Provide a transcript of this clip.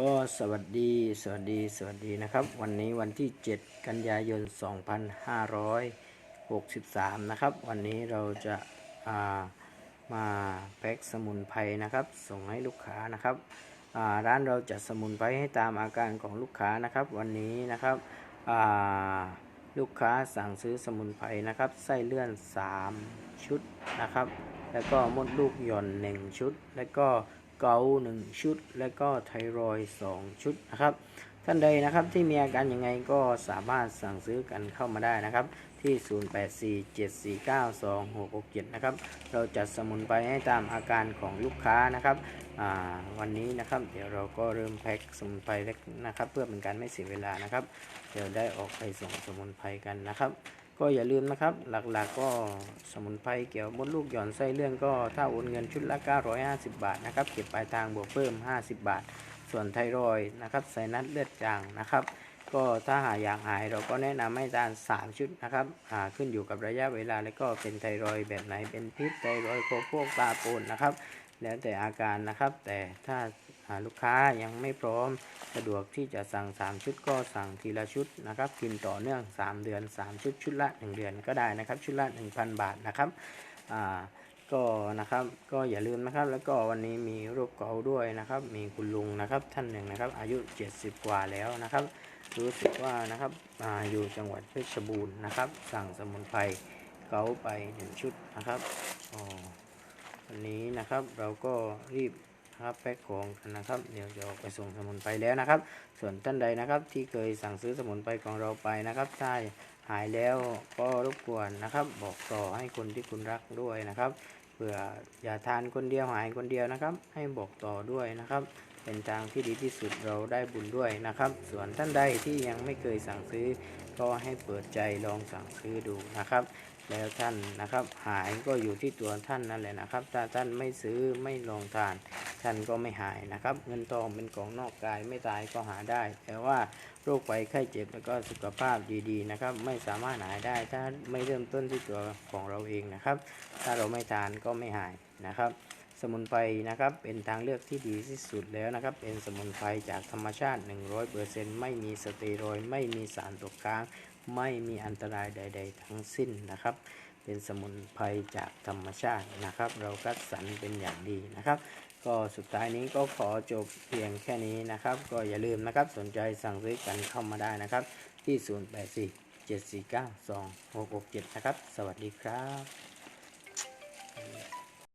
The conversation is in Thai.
ก็สวัสดีสวัสดีสวัสดีนะครับ วันนี้วันที่ 7 กันยายน 2563 นะครับ วันนี้เราจะามาแพ็คสมุนไพรนะครับ ส่งให้ลูกค้านะครับร้านเราจัดสมุนไพรให้ตามอาการของลูกค้านะครับ วันนี้นะครับลูกค้าสั่งซื้อสมุนไพรนะครับไส้เลื่อน 3 ชุดนะครับ แล้วก็มดลูกหย่อน 1 ชุด แล้วก็ เกาหนึ่งชุด แล้วก็ไทรอยสองชุดนะครับ ท่านใดนะครับที่มีอาการยังไงก็สามารถสั่งซื้อกันเข้ามาได้นะครับ ที่ 0847492667 นะครับ เราจัดสมุนไพรให้ตามอาการของลูกค้านะครับวันนี้นะครับ เดี๋ยวเราก็เริ่มแพ็คสมุนไพรแล้วนะครับ เพื่อเป็นการไม่เสียเวลานะครับ เดี๋ยวได้ออกไปส่งสมุนไพรกันนะครับ ก็อย่าลืมนะครับ หลักๆก็สมุนไพรเกี่ยวมดลูกหย่อนไส้เลื่อนก็ถ้าโอนเงินชุดละ 950 บาทนะครับ เก็บปลายทางบวกเพิ่ม 50 บาท ส่วนไทรอยนะครับไซนัสเลือดจางนะครับ ก็ถ้าหาอยากหายเราก็แนะนำให้ทาน 3 ชุดนะครับอ่าขึ้นอยู่กับระยะเวลาแล้วก็เป็นไทรอยแบบไหนเป็นพิษไทรอยโคพวกตาโปนนะครับ แล้วแต่อาการนะครับ แต่ถ้า อ่าลูกค้ายังไม่พร้อมสะดวกที่จะสั่ง 3 ชุดก็สั่งทีละชุดนะครับกินต่อเนื่อง 3 เดือน 3 ชุดชุดละ 1 เดือนก็ได้นะครับ ชุดละ 1,000 บาทนะครับอ่าก็นะครับก็อย่าลืมนะครับแล้วก็วันนี้มีโรคเกาด้วยนะครับ มีคุณลุงนะครับท่านหนึ่งนะครับ อายุ 70 กว่าแล้วนะครับ รู้สึกว่านะครับอาอยู่จังหวัดเพชรบูรณ์นะครับ สั่งสมุนไพรเกาไปหนึ่งชุดนะครับอ๋อวันนี้นะครับเราก็รีบ ครับแพ็คของกันนะครับ เดี๋ยวจะออกไปส่งสมุนไพรแล้วนะครับ ส่วนท่านใดนะครับที่เคยสั่งซื้อสมุนไพรของเราไปนะครับถ้าหายแล้วก็รบกวนนะครับ บอกต่อให้คนที่คุณรักด้วยนะครับเผื่ออย่าทานคนเดียวหายคนเดียวนะครับ ให้บอกต่อด้วยนะครับ เป็นทางที่ดีที่สุดเราได้บุญด้วยนะครับ ส่วนท่านใดที่ยังไม่เคยสั่งซื้อ ก็ให้เปิดใจลองสั่งซื้อดูนะครับ แล้วท่านนะครับ หายก็อยู่ที่ตัวท่านนั่นแหละนะครับ ถ้าท่านไม่ซื้อไม่ลองทาน ท่านก็ไม่หายนะครับ เงินทองเป็นของนอกกายไม่ตายก็หาได้ แต่ว่าโรคภัยไข้เจ็บแล้วก็สุขภาพดีๆนะครับ ไม่สามารถหายได้ ถ้าไม่เริ่มต้นที่ตัวของเราเองนะครับ ถ้าเราไม่ทานก็ไม่หายนะครับ สมุนไพรนะครับ เป็นทางเลือกที่ดีที่สุดแล้วนะครับ เป็นสมุนไพรจากธรรมชาติ 100%ไม่มีสเตียรอยด์ไม่มีสารตกค้าง ไม่มีอันตรายใด ๆ ทั้งสิ้นนะครับ เป็นสมุนไพรจากธรรมชาตินะครับ เราคัดสรรเป็นอย่างดีนะครับ ก็สุดท้ายนี้ก็ขอจบเพียงแค่นี้นะครับ ก็อย่าลืมนะครับสนใจสั่งซื้อกันเข้ามาได้นะครับ ที่ 084 749 2667 นะครับ สวัสดีครับ